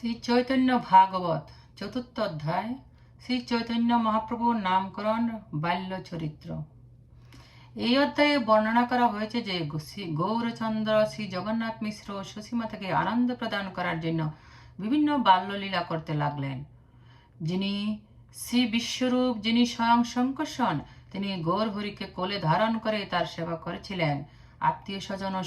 শ্রী চৈতন্য ভাগবত চতুর্থ অধ্যায়, শ্রী চৈতন্য মহাপ্রভুর নামকরণ বাল্য চরিত্র। এই অধ্যায়ে বর্ণনা করা হয়েছে যে শ্রী গৌরচন্দ্র, শ্রী জগন্নাথ মিশ্র সুসীমাতাকে আনন্দ প্রদান করার জন্য বিভিন্ন বাল্যলীলা করতে লাগলেন। যিনি শ্রী বিশ্বরূপ, যিনি স্বয়ং শঙ্কর্ষণ তিনি গৌর হরিকে কোলে ধারণ করে তার সেবা করেছিলেন। আত্মীয় স্বজন ও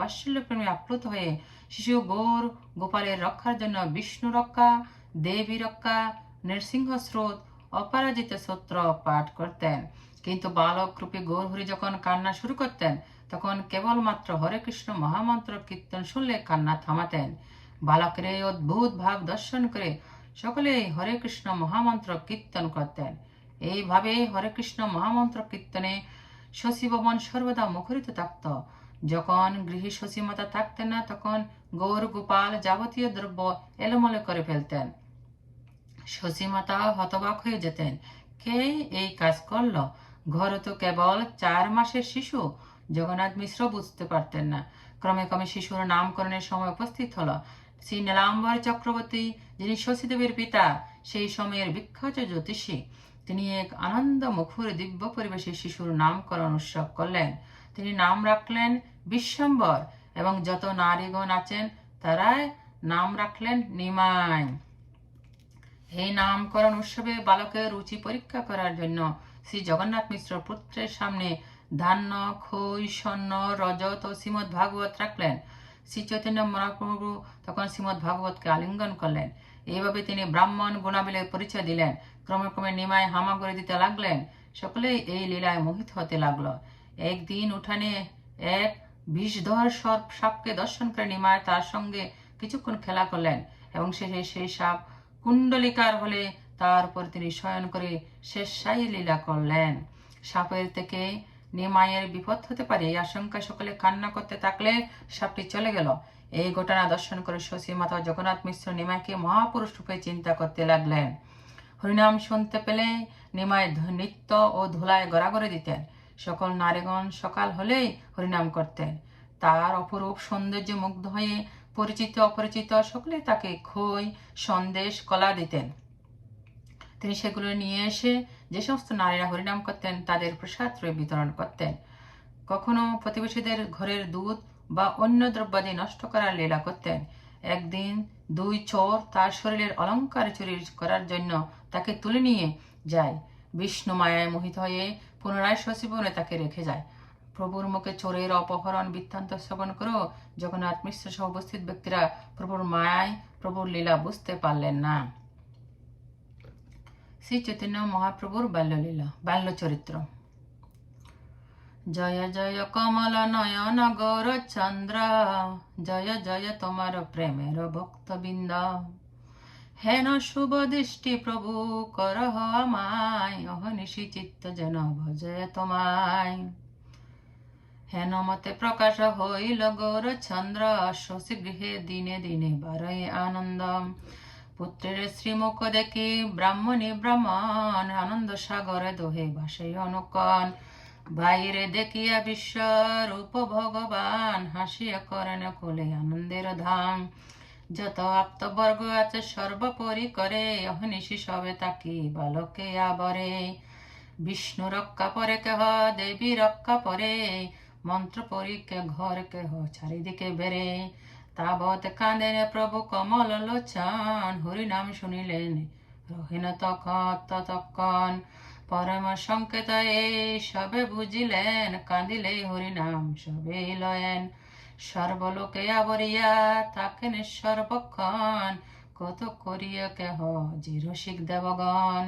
বাৎসল্য প্রেমে আপ্লুত হয়ে শিশু গৌর, গোপালের রক্ষার জন্য বিষ্ণু রক্ষা, দেবী রক্ষা, নৃসিংহ স্রোত, অপরাজিত সূত্র পাঠ করতেন। কিন্তু বালক রূপে গৌরহরি যখন কান্না শুরু করতেন, তখন কেবলমাত্র হরে কৃষ্ণ মহামন্ত্র কীর্তন শুনলে কান্না থামাতেন। বালকের এই অদ্ভুত ভাব দর্শন করে সকলেই হরে কৃষ্ণ মহামন্ত্র কীর্তন করতেন। এইভাবে হরে কৃষ্ণ মহামন্ত্র কীর্তনে শশীভবন সর্বদা মুখরিত থাকত যখন গৃহী শশীমাতা থাকতেন না, তখন গৌর গোপাল যাবতীয় দ্রব্য এলোমেলো করে ফেলতেন। শশীমাতা হতবাক হয়ে যেতেন। কে এই কাজ করল? ঘরে তো কেবল চার মাসের শিশু। জগন্নাথ মিশ্র বুঝতে পারতেন না। ক্রমে ক্রমে শিশুর নামকরণের সময় উপস্থিত হলো। শ্রী নীলাম্বর চক্রবর্তী, যিনি শশীদেবীর পিতা, সেই সময়ের বিখ্যাত জ্যোতিষী, তিনি এক আনন্দ মুখর দিব্য পরিবেশে শিশুর নামকরণ উৎসব করলেন। তিনি নাম রাখলেন বিশ্বম্বর এবং যত নারীগণ আছেন, তারাই নাম রাখলেন নিমাই। এই নামকরণ উৎসবে বালকের রুচি পরীক্ষা করার জন্য শ্রী জগন্নাথ মিশ্র পুত্রের সামনে ধান্য, খই, স্বর্ণ, রজত ও শ্রীমদ ভাগবত রাখলেন। শ্রী চৈতন্য মহাপ্রভু তখন শ্রীমদ ভাগবতকে আলিঙ্গন করলেন। এইভাবে তিনি ব্রাহ্মণ গুণাবলীর পরিচয় দিলেন। ক্রমে ক্রমে নিমায় হামাগুড়ি দিতে লাগলেন। সকলেই এই লীলায় মোহিত হতে লাগল। একদিন উঠানে এক বিষধর সর্প সাপকে দর্শন করে নিমায় তার সঙ্গে কিছুক্ষণ খেলা করলেন এবং শেষে সেই সাপ কুণ্ডলিকার হলে তার উপর তিনি শয়ন করে শেষাই লীলা করলেন। সাপের থেকে নিমায়ের বিপদ হতে পারে এই আশঙ্কা সকলে কান্না করতে থাকলে সাপটি চলে গেল। এই ঘটনা দর্শন করে শশী মাতা জগন্নাথ মিশ্র নিমাইকে মহাপুরুষ রূপে চিন্তা করতে লাগলেন। হরিনাম শুনতে পেলে নিমায় নৃত্য ও ধুলায় গড়াগড়ে দিতেন। সকল নারীগণ সকাল হলেই হরিনাম করতেন। তার অপরূপ সৌন্দর্য মুগ্ধ হয়ে পরিচিত অপরিচিত সকলে তাকে খই, সন্দেশ, কলা দিতেন। তিনি সেগুলো নিয়ে এসে যে সমস্ত নারীরা হরিনাম করতেন, তাদের প্রসাদ বিতরণ করতেন। কখনো প্রতিবেশীদের ঘরের দুধ বা অন্য দ্রব্যাদি নষ্ট করার লীলা করতেন। একদিন দুই চোর তার শরীরের অলঙ্কার চুরি করার জন্য তাকে তুলে নিয়ে যায়। বিষ্ণু মায়ায় মোহিত হয়ে পুনরায় শশীবনে তাকে রেখে যায়। প্রভুর মুখে চোরের অপহরণ বৃত্তান্ত শ্রবণ করেও জগন্নাথ মিশ্র সহ উপস্থিত ব্যক্তিরা প্রভুর মায়ায় প্রভুর লীলা বুঝতে পারলেন না। শ্রী চৈতন্য মহাপ্রভুর বাল্যলীলা বাল্য চরিত্র জয় জয় কমল নয়ন গৌর চন্দ্র, জয় জয় তোমার প্রেমের ভক্তবৃন্দ। হেন শুভ দৃষ্টি প্রভু কর আমায়, অহনিশি চিত্ত যেন ভজে তোমায়। হেন মতে প্রকাশ হইল গৌর চন্দ্র শশী গৃহে দিনে দিনে বারই আনন্দ। পুত্রের শ্রীমুখ দেখি ব্রাহ্মণী ব্রাহ্মণ, আনন্দ সাগরে দোহে ভাসে অনুকন বাইরে দেখিয়া বিশ্ব বিশ্বরূপ ভগবান, হাসিয়া করেন কোলে আনন্দের ধাম। যত আপ্তবর্গ আছে সর্বোপরি করে অহনিশি সবে তাকি বালকে আবরে। বিষ্ণু রক্ষা পরে কেহ, দেবী রক্ষা পরে। মন্ত্র পরি কে ঘর কেহ চারিদিকে বেড়ে। তাবৎ কাঁদেন প্রভু কমল লোচন হরি নাম শুনিলেন, রহিন তখন ততক্ষণ। পরম সংকেত এই সবে বুঝিলেন, কাঁদিলে হরি নাম সবে লয়েন। সর্বলোকে আবরিয়া থাকেন সর্বক্ষণ কত করিয়া কেহ জিরসিক দেবগণ?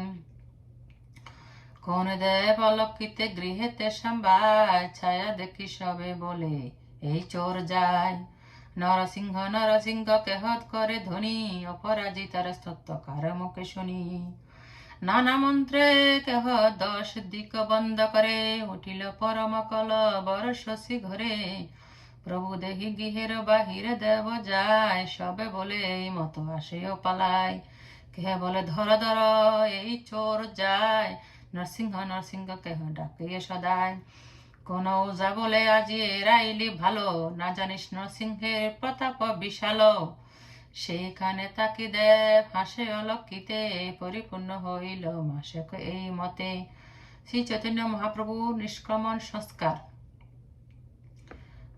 কোন দেব অলক্ষিতে গৃহেতে সম্বায় ছায়া দেখি সবে বলে এই চোর যায়। নরসিংহ নরসিংহ, কেহত করে ধ্বনি অপরাজিতার স্তত্ব কার মুখে শুনি? নানা মন্ত্রে কেহ দশ দিক বন্ধ করে, উঠিল পরম কল বর শশী ঘরে প্রভু দেহি গৃহের বাহিরে দেব যায়, সবে বলে এই মতো আসেও পালায়। কে বলে ধর ধর এই চোর যায়, নরসিংহ নরসিংহ কেহ ডাকে সদায়। কোন ওজা বলে আজি এরাইলি ভালো, না জানিস নরসিংহের প্রতাপ বিশাল। সেইখানে তাকি দেব হাসে অলক্ষিতে পরিপূর্ণ হইল মাসে এই মতে। শ্রী চৈতন্য মহাপ্রভু নিষ্ক্রমণ সংস্কার।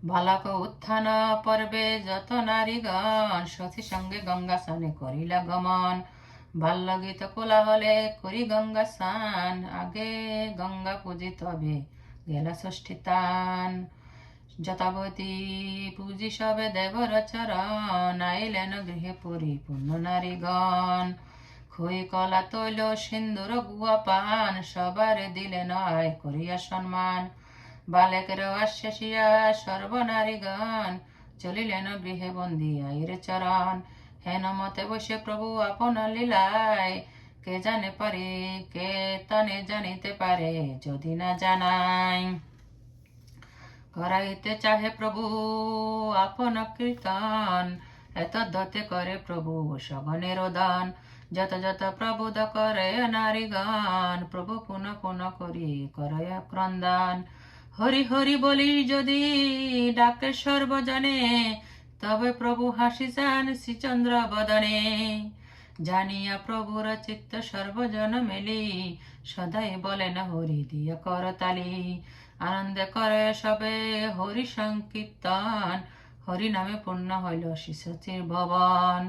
বালক উত্থান পর্বে যত নারীগণ সতী সঙ্গে গঙ্গা স্নানে করিলা গমন। বাল্য গীত কোলাহলে করি গঙ্গা স্নান, আগে গঙ্গা পূজিত হবে, গেলা ষষ্ঠী তান। যথাবতী পূজি সবে দেবর চরণ, আইলেন গৃহে পরিপূর্ণ নারীগণ খই কলা তৈল, সিন্দুর গুয়া পান, সবারে দিলেন আয় করিয়া সম্মান। বালেকের আশ্বাসিয়া সর্বনারীগণ চলিলেন গৃহে বন্দি আইরে চরণ হেন মতে বসে প্রভু আপন লীলায় কে জানে পারে কে তানে জানিতে পারে যদি না জানায় করাইতে চাহে প্রভু আপন কীর্তন এত দতে করে প্রভু সগনের দান যত যত প্রবোধ করে নারীগণ প্রভু পুনঃ পুনঃ করি করে ক্রন্দন হরি হরি বলি যদি ডাকে সর্বজনে, তবে প্রভু হাসি যান শ্রীচন্দ্র বদনে। জানিয়া প্রভুর চিত্ত সর্বজন মেলি, সদাই বলেন, হরি দিয়া করতালি আনন্দে করে সবে হরি সংকীর্তন। হরি নামে পূর্ণ হইল শিশুচির ভবন।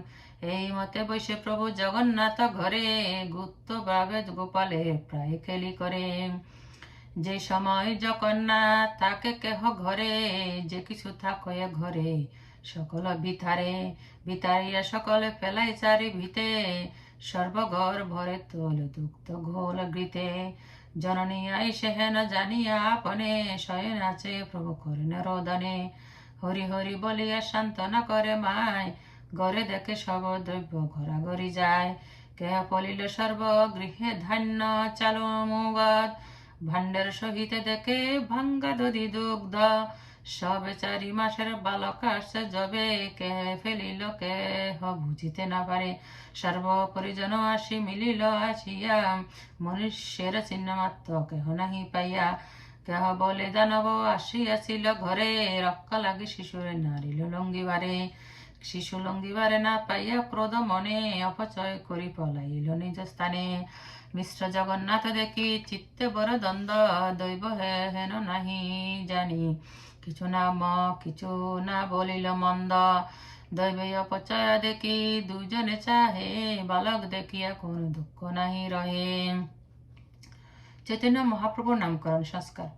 এই মতে বসে প্রভু জগন্নাথ ঘরে, গুপ্ত ভাবে গোপালে প্রায় খেলি করে। যে সময় জগন্নাথ তাকে কেহ ঘরে, যে কিছু থাকয়ে ঘরে। সকল ভিতারে, ভিতারিয়া সকলে ফেলাই চারি ভিতে সর্বঘর ভরে তোল দুগ্ধ ঘোল গৃতে জননী আইসে হেন জানিয়া আপনে, শয়ন আছে প্রভু করেন রোদনে। হরি হরি বলিয়া সান্ত্বনা করে মায়, ঘরে দেখে সব দ্রব্য ঘোরাঘরি যায়। কেহ পলিল সর্ব গৃহে ধান্য চালো মুগদ ভাণ্ডার সহিত দেখে ভাঙ্গা দধি দুগ্ধ। সবে চারি মাসের বালক আসছে যবে, কে ফেলিল, কে হ বুঝিতে না পারে। সর্ব পরিজন আসি, মিলিল, আসিয়া মনুষ্যের চিহ্ন মাত্র কেহ নাহি পাইয়া। কেহ বলে দানব আসিয়াছিল ঘরে রক্কা লাগে শিশুরে নারিল লঙ্গিবারে। শিশু লঙ্গিবারে না পাইয়া ক্রোধ মনে, অপচয় করি পলাইল নিজ স্থানে। মিশ্র জগন্নাথ দেখি চিত্তে বড় দ্বন্দ্ব দৈব হে হেন নাহি জানি কিছু না ম কিছু না বলিল মন্দ দৈবে অপচয় দেখি দুজনে চাহে বালক দেখিয়া কোন দুঃখ নাহি রহে চৈতন্য মহাপ্রভুর নামকরণ সংস্কার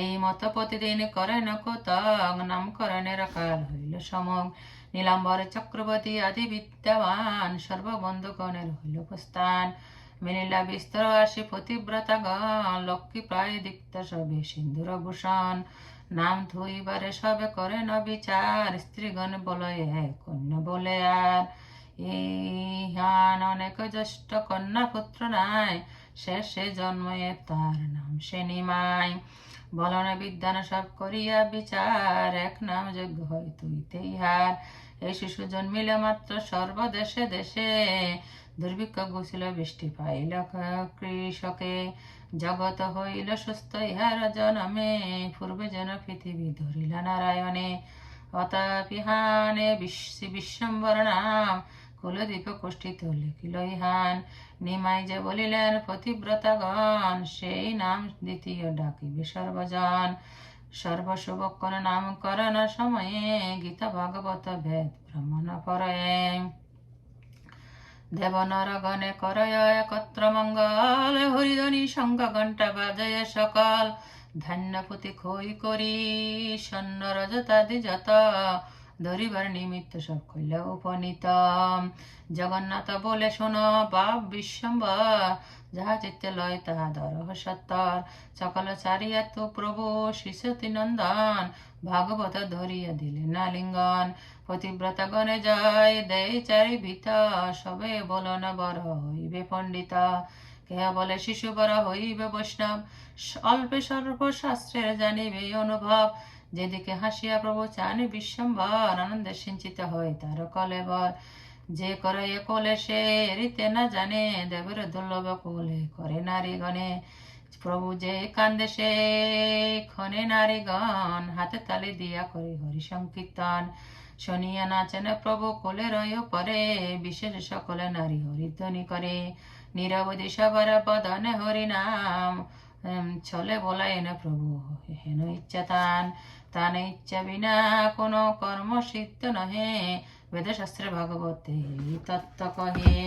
এই মত প্রতিদিন করেন কতক নামকরণের কাল হইল সমগ। নীলাম্বর চক্রবর্তী আদি বিদ্যাবান সর্ববন্ধুগণের হইল প্রস্থান। মিলিলা বিস্তর আসি পতিব্রতাগণ লক্ষ্মী প্রায় দীপ্ত সবে সিন্দুর ভূষণ নাম থইবারে সবে করে ন বিচার, স্ত্রীগণ বলে কন্যা বলে আর। ইহান অনেক জ্যেষ্ঠ কন্যা পুত্র নাই, শেষে জন্ময়ে তার নাম সে নিমাই বলন বিদ্যান সব করিয়া বিচার, এক নাম যোগ্য হয় তুইতে ইহার। এই শিশু জন্মিলে মাত্র সর্বদেশে দেশে দুর্ভিক্ষ ঘুষিল বৃষ্টি পাইল কৃষকে জগত হইল সুস্থ ইহার জনমে পূর্বে যেন পৃথিবী ধরিল নারায়ণে অতাপিহানে বিশ্ব বিশ্বম্বর নাম কুলদীপ কোষ্ঠিত লিখিল ইহান নিমাই যে বলিলেন, পতিব্রতাগণ, সেই নাম দ্বিতীয় ডাকিবে সর্বজন। সর্বশুভক্ষণ নামকরণ সময়ে গীতা ভাগবত ভেদ ভ্রমণ পরয়ে দেবনরগণে করয় একত্র মঙ্গল হরিধনী সঙ্গ ঘণ্টা বাজয় সকাল। ধান্যপুতি খই করি সন্ন রজতাদি যত ধরিবার নিমিত্ত সব কইল উপনীত। জগন্নাথ বলে শোন বাপ বিশ্বম্বর যাহা চিত্তে লয় তাহা দরহ সত্তর সকল চারিয়া তো প্রভু শিশুতি নন্দন ভাগবত ধরিয়া দিলে নালিঙ্গন পতিব্রতা গণে যায় দেয় চারি ভিত সবে বলন বর হইবে পণ্ডিত। কেহ বলে শিশু বর হইবে বৈষ্ণব অল্পে সর্ব শাস্ত্রের জানিবে অনুভব। যেদিকে হাসিয়া প্রভু চানি বিশ্বম্বর, আনন্দে সিঞ্চিত হয় তার কলেবর। যে করে এ কোলে সে রীতে না জানে। দেবের দুর্লভ কোলে করে নারীগণে প্রভু যে কান্দে সে ক্ষণে নারীগণ হাতে তালি দিয়া করে হরি সংকীর্তন। শুনিয়া নাচেন প্রভু কোলে রয় পরে। বিশেষ সকলে নারী হরিধ্বনি করে। নিরবধি সবার বদনে হরিনাম উম, ছলে বলায় না প্রভু হেন ইচ্ছা তান। তান ইচ্ছা বিনা কোনো কর্ম সিদ্ধ নহে। বেদশাস্ত্রে ভাগবতে তত্ত্ব কহে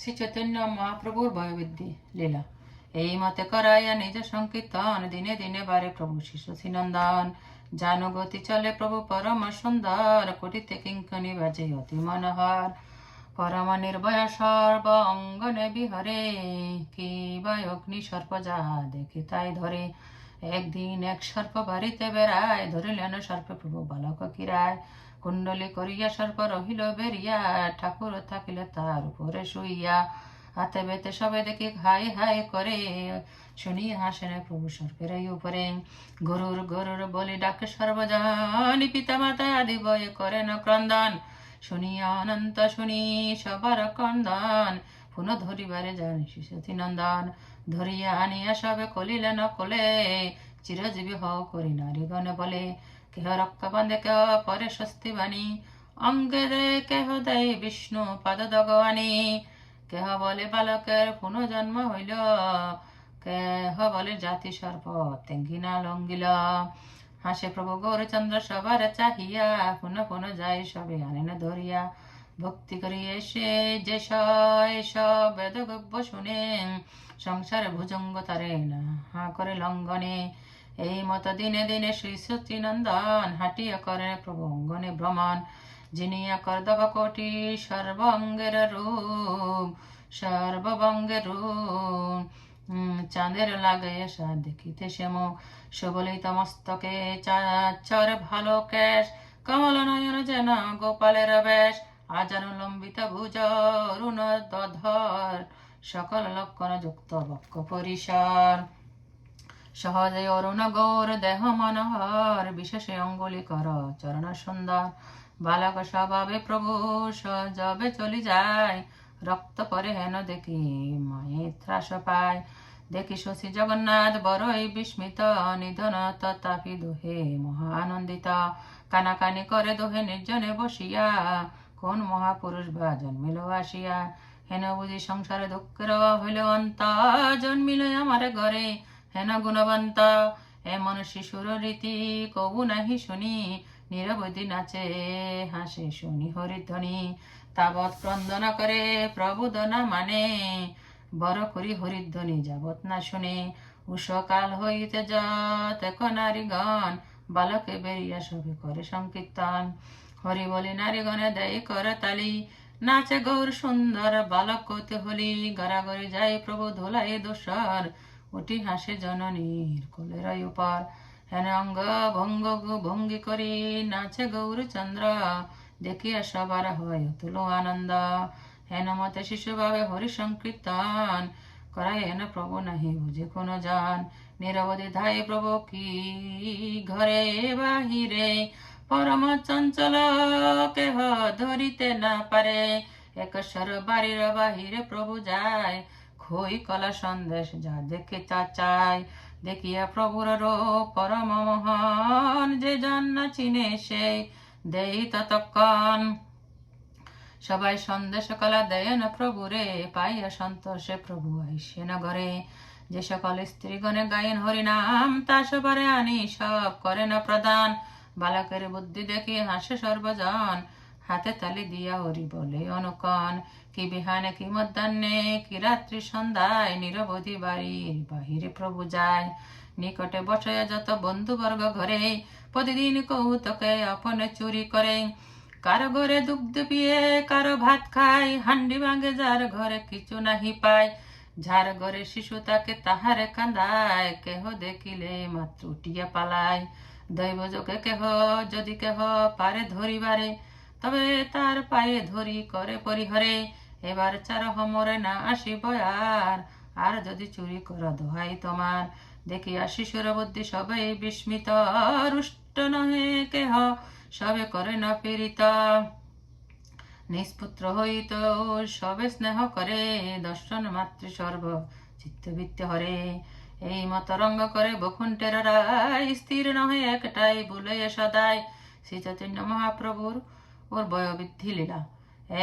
শ্রী চৈতন্য মহাপ্রভুর ভয়বৃদ্ধি লীলা এই মতে করাইয়া নিজ সংকীর্তন দিনে দিনে বারে প্রভু শিশু নন্দন জানুগতি চলে প্রভু পরম সুন্দর কোটিতে কিঙ্কনি বাজে অতি মনোহর পরম নির্ভয় সর্ব অঙ্গনে বিহরে কি বা অগ্নি সর্প যাহা দেখে তাই ধরে। একদিন এক সর্প বাড়িতে বেড়ায়, ধরিলেন সর্পে প্রভু বালক কিরায়। কুণ্ডলী করিয়া সর্প রহিল বেরিয়া, ঠাকুর থাকিলে তার উপরে শুইয়া। হাতে বেতে সবে দেখি হাই হাই করে শুনি হাসেন প্রভু সর্পের উপরে। গরুর গরুর বলি ডাকে সর্বজন পিতা মাতা আদি বয়ে করেন ক্রন্দন। শুনিয়া অনন্ত শুনি সবার ক্রন্দন পুনঃ ধরিবারে যান শিশুতি নন্দন। ধরিয়া আনিয়া সবে কলিলেন কোলে চিরজীবী হও করি নারীগণে বলে। কেহ রক্ত বন্ধে কেহ পরে স্বস্তি বাণী। অঙ্গে দে কেহ দেয় বিষ্ণু পাদ দগবাণী। কেহ বলে বালকের পুনর্জন্ম হইল, কেহ বলে জাতি সর্প তেঙ্গিনা লঙ্গিল। হাসে প্রভু গৌরচন্দ্র সবার চাহিয়া, পুনঃ পুনঃ যায় সবে আনেন ধরিয়া ভক্তি করি এসে যে সব বেদ গব্য শুনে, সংসারে ভুজঙ্গ তারে না হা করে লঙ্ঘনে। এই মত দিনে দিনে শ্রী সচিনন্দন হাটিয়া করে প্রভু অঙ্গনে ভ্রমণ। যিনিয়া করদব কোটি সর্বঙ্গের রূপ সর্বঙ্গের রূপ। চাঁদের লাগে সা দেখিতে শ্যাম সুবলিত মস্তকে চাচর ভালো কেশ। কমল নয়ন যেন গোপালের বেশ। আজানু লম্বিত ভুজ অরুণ দধর সকল লক্ষণ যুক্ত বক্ষ পরিসর। সহজে অরুণ গৌর দেহ মনোহর। বিশেষে অঙ্গুলি কর, চরণ সুন্দর। বালক স্বভাবে প্রভু সজবে চলি যায়। রক্ত পরে হেন দেখি, মায়ে ত্রাস পায়। দেখি শশী জগন্নাথ বড়ই বিস্মিত, নিধন তথাপি দোহে মহা আনন্দিত কানাকানি করে দোহে নির্জনে বসিয়া, কোন মহাপুরুষ বা জন্মিল আসিয়া? হেন বুঝি সংসারে দুঃখের হইল অন্ত, জন্মিল আমার ঘরে হেন গুণবন্ত। এমন শিশুর রীতি কবু নাহি শুনি, নিরবধি নাচে হাসে শুনি হরিধ্বনি। তাবৎ ক্রন্দন করে প্রবোদনা মানে। বড় করি হরিধ্বনি যাবত না শুনে। উষকাল হইতে যত নারীগণ বালকে বেরিয়া সবে করে সংকীর্তন। হরি বলি, নারীগণে দেয় করে তালি। নাচে গৌর সুন্দর বালক কৌতে হলি গড়াগড়ি যায় প্রভু ধোলাই দোসর। উঠি হাসে জননীর কোলের উপর। হেন অঙ্গ ভঙ্গ ভঙ্গি করি। নাচে গৌরচন্দ্র দেখিয়া সবার হয় তুল আনন্দ হেন মতে শিশু ভাবে হরি সংকীর্তন করাই হেন প্রভু নাহি বুঝে কোন জন নিরবধি ধাই প্রভু কি ঘরে বাহিরে পরম চঞ্চল কেহ ধরিতে না পারে একশ্বর বাড়ির বাহিরে প্রভু যায় খই কলা সন্দেশ যা দেখে তা চায় দেখিয়া প্রভুর রূপ পরম মহান যে জন না চিনে সে দেই ততক্ষণ। সবাই সন্দেশ কলা না প্রভুরে, পাইয়া সন্তোষে প্রভু আইসে না ঘরে। যে সকল স্ত্রীগণে গায়েন হরিনাম, তা সবারে আনি, সব করে না প্রদান। বালকের বুদ্ধি দেখি হাসে সর্বজন, হাতে তালি দিয়া হরি বলে অনুকন কি বিহানে, কি মধ্যাহ্নে, কি রাত্রি সন্ধ্যায়, নিরবধি বাড়ির বাহিরে প্রভু যায়। নিকটে বসে যত বন্ধুবর্গ ঘরে প্রতিদিন কৌতকে আপনে চুরি করে কারও ঘরে দুগ্ধ পিয়ে কারও ভাত খায় হান্ডি ভাঙে যার ঘরে কিছু নাহি পায় যার ঘরে শিশু তাকে তাহারে কান্দায় কেহ দেখিলে মাত্র উঠিয়া পালায় দৈব যোগে কেহ যদি কেহ পারে ধরিবারে তবে তার পায়ে ধরি করে পরিহরে এবার চার হমরে না আসিব আর আর যদি চুরি কর দোহাই তোমার দেখিয়া শিশুর বুদ্ধি সবাই বিস্মিত, রুষ্ট নহে কেহ, সবে করে না পীড়িত। নিষ্পুত্র হইত, সবে স্নেহ করে, দর্শন মাতৃ সর্ব, চিত্তবৃত্তি হরে। এই মত রঙ্গ করে বকুণ্ঠের রায় স্থির নহে একটাই বলে সদাই। শ্রী চৈতন্য মহাপ্রভুর ওর বয়োবৃদ্ধি লীলা।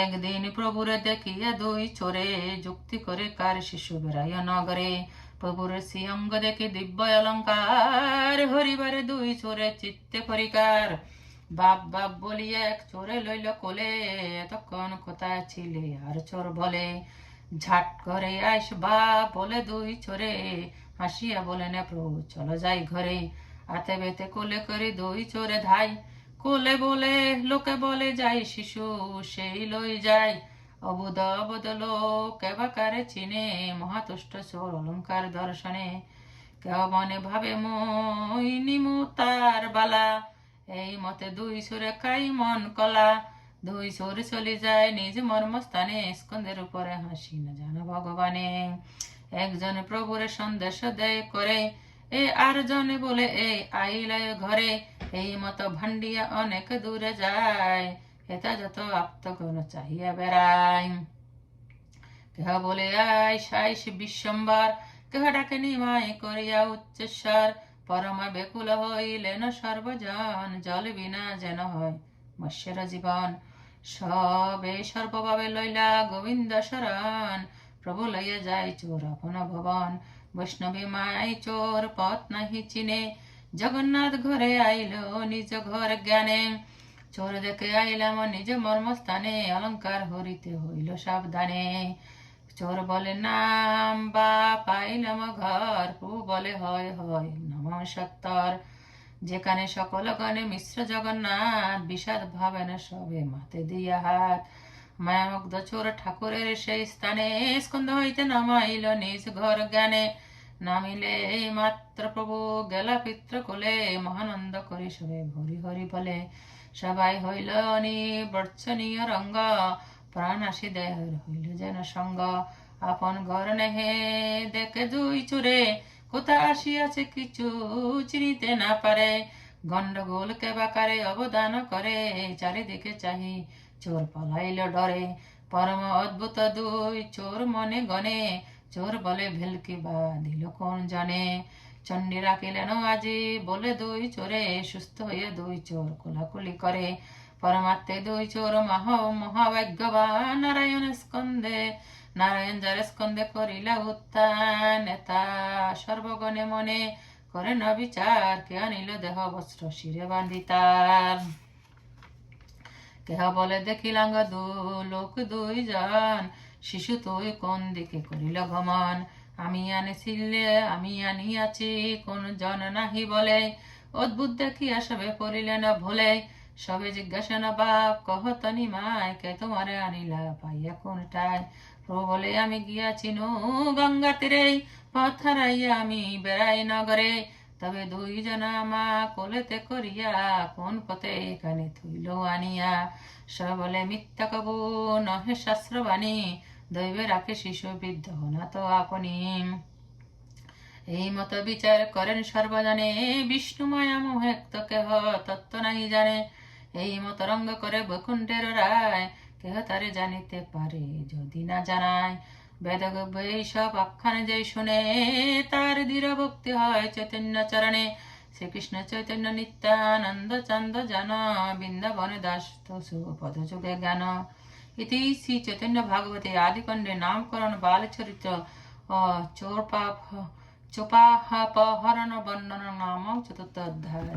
একদিন প্রভুরে দেখিয়া দুই চোরে যুক্তি করে কার শিশু বেড়াইয়া নগরে। প্রভুর শ্রী অঙ্গ দেখে দিব্য অলঙ্কার, হরিবারে দুই চোরে চিত্তে পরিকার। বাপ বাপ বলিয়া এক চোরে লইল কোলে, এতক্ষণ কোথায় ছিলে আর চোর বলে? ঝাট করে আইস বাপ বলে দুই চোরে, হাসিয়া বলে না প্রভু চলো যাই ঘরে। আতে বেতে কোলে করে দুই চোরে ধাই, কোলে বলে, লোকে বলে যাই শিশু, সেই লই যায় অবুধ অবুধ লোক কেবাকারে চিনে, মহাতুষ্ট চোর অলঙ্কার দর্শনে। কেউ মনে ভাবে মই নিমু তার বালা, এই মতে দুই সুরে কাই মন কলা। দুই সুর চলে যায় নিজ মর্মস্থানে স্কন্দের উপরে হাসি না জানো ভগবানে। একজন প্রভুরে সন্দেশ দেয় করে, এ আর জনে বলে এই আইলে ঘরে। এই মতো ভান্ডিয়া অনেক দূরে যায়। যত আপ্তগণ চাহিয়া বেড়ায় কেহ বলে আয় সাইস বিশ্বম্বর কেহ ডাকে নিমাই করিয়া উচ্চস্বর পরমা বেকুল হইলেন সর্বজন জল বিনা যেন হয় মৎস্যের জীবন সবে সর্বভাবে লইলা গোবিন্দ শরণ প্রভু লইয়া যায় চোর আপন ভবন বৈষ্ণবী মাই চোর পথ নাহি চিনে জগন্নাথ ঘরে আইল নিজ ঘর জ্ঞানে চোর দেখে আইলাম, নিজ মর্মস্থানে অলঙ্কার হরিতে হইল সাবধানে। চোর বলে, নাম বা পাইলাম ঘর। প্রভু বলে, হয় হয় নম সত্তর যেখানে সকল গণে মিশ্র জগন্নাথ, বিষাদ ভাবে না সবে মাতে দিয়া হাত। মায়ামুগ্ধ চোর ঠাকুরের সেই স্থানে স্কন্ধ হইতে নামাইল নিজ ঘর জ্ঞানে। নামিলে এই মাত্র প্রভু গেলা পিত্র কোলে, মহানন্দ করি সবে হরি হরি বলে। সবাই হইল নিবর্চনীয় রঙ্গ। প্রাণ আসি দেহের হইল যেন সঙ্গ। আপন ঘর নেহে দেখে দুই চুরে, কোথা আসিয়াছে কিছু চিনিতে না পারে। গন্ডগোল কে বাকারে অবদান করে, চারিদিকে চাহি চোর পলাইল ডরে। পরম অদ্ভুত দুই চোর মনে গনে, চোর বলে ভেলকি বা দিল কোন জানে। চণ্ডী রাখিলেন আজি, বলে দুই চোরে, সুস্থ হয়ে দুই চোর কোলাকুলি করে। পরমাত্মে দুই চোর মহা, মহাভাগ্যবান নারায়ণ স্কন্দে নারায়ণ যার স্কন্দে করিলা উত্থান, নেতা সর্বগণে মনে করে ন বিচার কে আনিল দেহ বস্ত্র শিরে বান্ধি তার। কেহ বলে, দেখিলাঙ্গ দু, লোক দুই জন শিশু তুই কোন দিকে করিল গমন? আমি আনিছিলে, আমি আনিয়াছি, কোন জন নাহি বলে। অদ্ভুত দেখিয়া সবে পড়িলেন ভুলে। সবে জিজ্ঞাসা না বাপ, কহ তনি মায়, কে তোমারে আনিলা, পাইয়া কোনটায়? প্রভু বলে আমি গিয়াছি নু গঙ্গা তীরে, পথ হারাইয়া আমি বেড়াই নগরে। তবে দুই জনা মা কোলেতে করিয়া, কোন পথে এখানে থইল আনিয়া? সব বলে, মিথ্যা কবু, নহে শাস্ত্রবাণী। দৈবে রাখে শিশু তো আপনি এই মত বিচার করেন সর্বজনে। বিষ্ণুময়া মোহেক্ত কেহ তত্ত্ব নাহি জানে। এই মত রঙ্গ করে বৈকুণ্ঠের রায়, কেহ তারে জানিতে পারে যদি না জানায়। বেদগব্য এইসব আখ্যান যে শুনে, তার দৃঢ় ভক্তি হয় চৈতন্য চরণে। শ্রীকৃষ্ণ চৈতন্য নিত্যানন্দ চন্দ জন বৃন্দাবনে দাস পদ যুগে জ্ঞান। চৈতন্য ভাগবতে আদিকণ্ডে নামকরণ বালচরিত্র ও চোরপা চোপাহপহরণ বর্ণন নাম চতুর্থ অধ্যায়